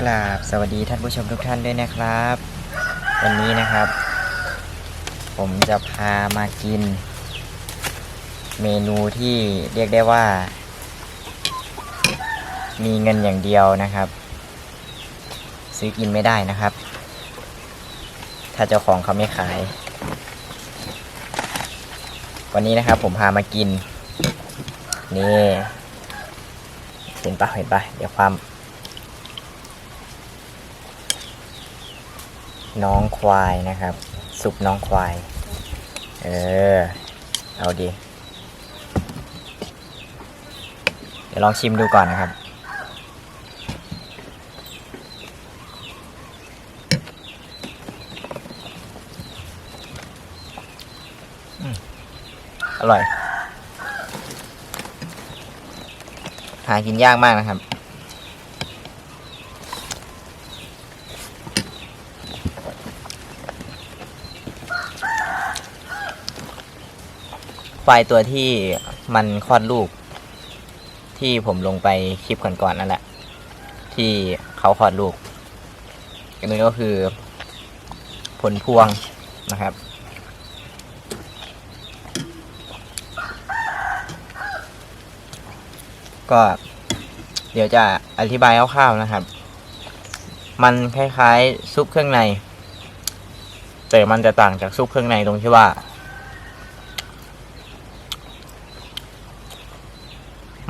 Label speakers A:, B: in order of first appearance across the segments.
A: กราบสวัสดีท่านผู้ชมทุกท่านด้วยนะครับ วันนี้นะครับ ผมจะพามากิน เมนูที่เรียกได้ว่า มีเงินอย่างเดียวนะครับ ซื้อกินไม่ได้นะครับ ถ้าเจ้าของเขาไม่ขาย วันนี้นะครับผมพามากินนี่เห็นปะเห็นปะเดี๋ยวความ น้องควายนะครับ ซุปน้องควาย เออ เอาดี เดี๋ยวลองชิมดูก่อนนะครับอืมอร่อย หากินยากมากนะครับ ควายตัวที่มันคลอดลูก ที่ผมลงไปคลิปก่อนๆนั่นแหละ ที่เขาคลอดลูกอันนี้ก็คือ ผลพวงนะครับ ก็เดี๋ยวจะอธิบายคร่าวๆนะครับ มันคล้ายๆซุปเครื่องใน แต่มันจะต่างจากซุปเครื่องในตรงที่ว่า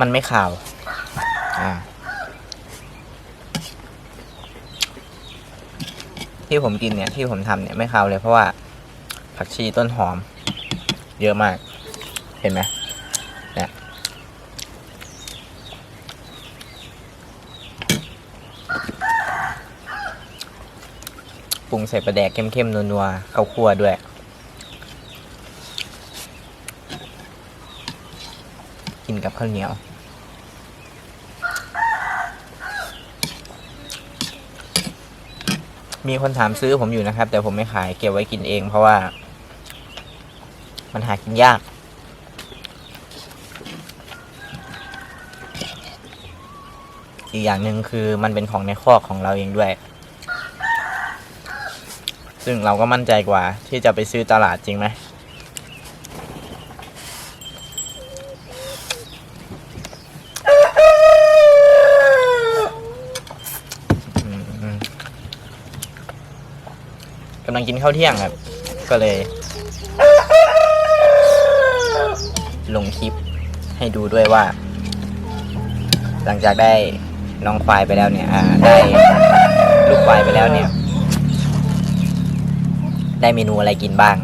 A: มันไม่ขาว อ่า ที่ผมกินเนี่ยที่ผมทำเนี่ยไม่ขาวเลยเพราะว่าผักชีต้นหอม เยอะมาก เห็นไหมเนี่ยปรุงใส่ปลาแดกเข้มๆนัวๆข้าวคั่วด้วย กับข้าวเหนียว มีคนถามซื้อผมอยู่นะครับ แต่ผมไม่ขายเก็บไว้กินเอง เพราะว่า มันหากินยาก อีกอย่างหนึ่งคือมันเป็นของในคอกของเราเองด้วย ซึ่งเราก็มั่นใจกว่าที่จะไปซื้อตลาดจริงไหม อืมกำ ลังกินข้าวเที่ยงครับ ก็เลย ลงคลิปให้ดูด้วยว่า หลังจากได้น้องควายไปแล้วเนี่ยอ่าได้ลูกควายไปแล้วเนี่ย ได้เมนูอะไรกินบ้าง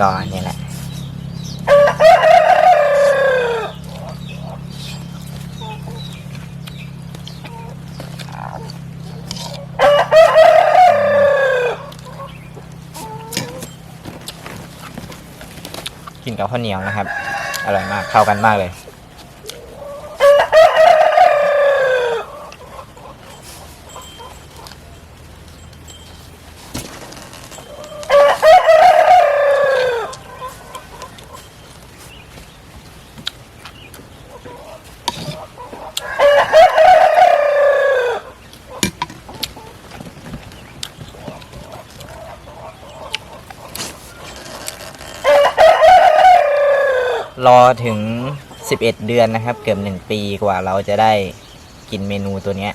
A: ก็เนี่ยแหละ กินกับข้าวเหนียวนะครับ อร่อยมากเข้ากันมากเลย รอถึง 11 เดือนนะครับ เกือบหนึ่งปีกว่าเราจะได้กินเมนูตัวเนี้ย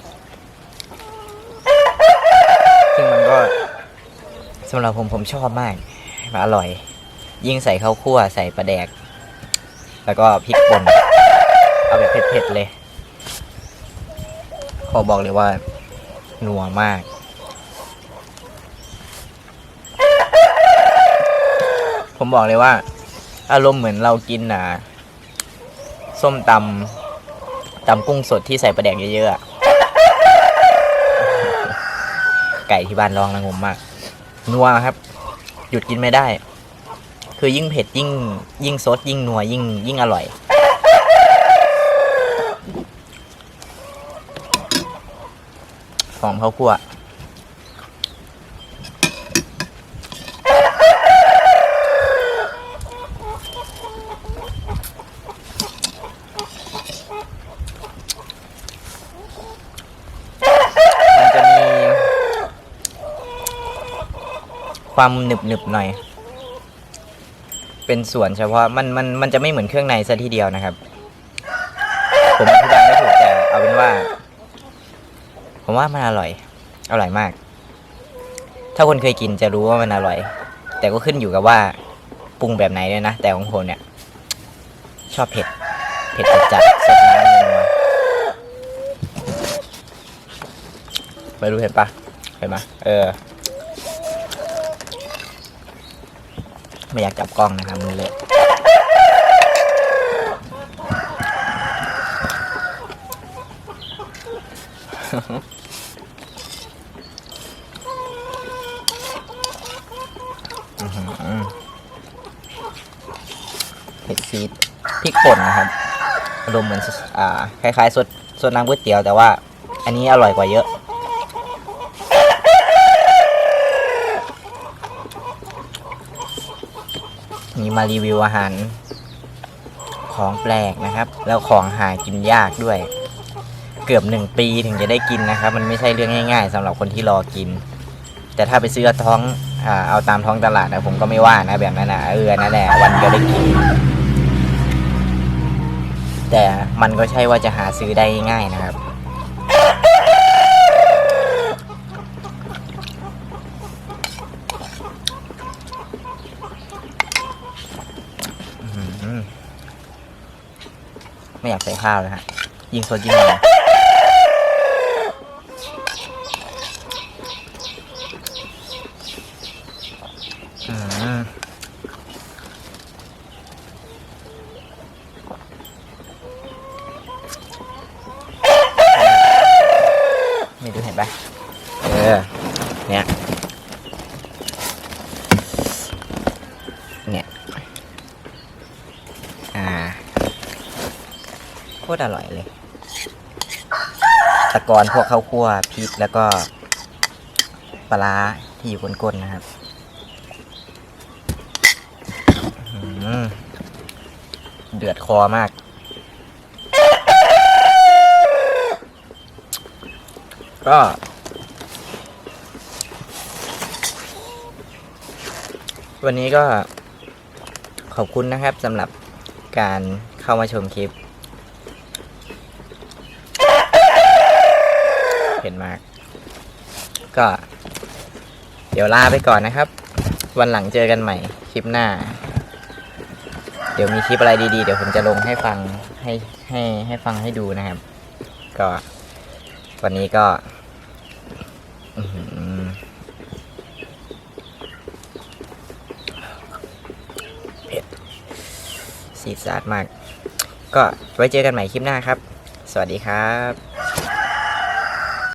A: ซึ่งมันก็สำหรับผมผมชอบมากมันอร่อย ยิ่งใส่ข้าวคั่วใส่ปลาแดก แล้วก็พริกป่นเอาแบบเผ็ดๆเลย ขอบอกเลยว่านัวมากผมบอกเลยว่า อารมณ์เหมือนเรากินอะส้มตำตำกุ้งสดที่ใส่ปลาแดกเยอะๆอะไก่ที่บ้านลองละงมมาก นัวครับ หยุดกินไม่ได้ คือยิ่งเผ็ดยิ่ง ยิ่งซดยิ่งนัวยิ่ง ยิ่งอร่อย หอมข้าวคั่ว มันจะมี ความหนึบหนึบหน่อย เป็นส่วนเฉพาะมันมันมันจะไม่เหมือนเครื่องในซะทีเดียวนะครับ ผมอธิบายไม่ถูกแต่เอาเป็นว่า ผมว่ามันอร่อย อร่อยมาก ถ้าคนเคยกินจะรู้ว่ามันอร่อย แต่ก็ขึ้นอยู่กับว่าปรุงแบบไหนด้วยนะ แต่ของผมเนี่ย ชอบเผ็ด เผ็ดจัดสดน้ำนัวไปดูเห็นปะเห็นไหมเออ ไม่อยากจับกล้องนะครับมือเลย อื้อหือเผ็ดซีดพริก ป่นนะครับอารมณ์เหมือนอ่าคล้ายๆสดสดน้ำก๋วยเตี๋ยวแต่ว่า อันนี้อร่อยกว่าเยอะ นี่มารีวิวอาหาร ของแปลกนะครับ แล้วของหากินยากด้วย เกือบหนึ่งปีถึงจะได้กินนะครับ มันไม่ใช่เรื่องง่ายๆสำหรับคนที่รอกิน แต่ถ้าไปซื้อท้องอเอาตามท้องตลาดนะผมก็ไม่ว่านะแบบนั้นนะเออนั่นแหละวันเดียวได้กิน แต่มันก็ใช่ว่าจะหาซื้อได้ง่ายนะครับ ไม่อยากใส่ข้าวเลยฮะ ยิงสดยิงเลย ห็นปะเออ เนี่ย เนี่ย อ่า โคตรอร่อยเลย ตะกอนพวกข้าวคั่วพริกแล้วก็ปลาร้าที่อยู่ก้นๆนะครับเดือดคอมาก ก็ วันนี้ก็ขอบคุณนะครับสำหรับการเข้ามาชมคลิป เห็นมาก ก็ เดี๋ยวลาไปก่อนนะครับ วันหลังเจอกันใหม่คลิปหน้า เดี๋ยวมีคลิปอะไรดีๆ เดี๋ยวผมจะลงให้ฟังให้ให้ให้ฟังให้ดูนะครับ ก็วันนี้ก็ อื้อหือเผ็ด สีสะอาดมาก ก็ไว้เจอกันใหม่คลิปหน้าครับ สวัสดีครับ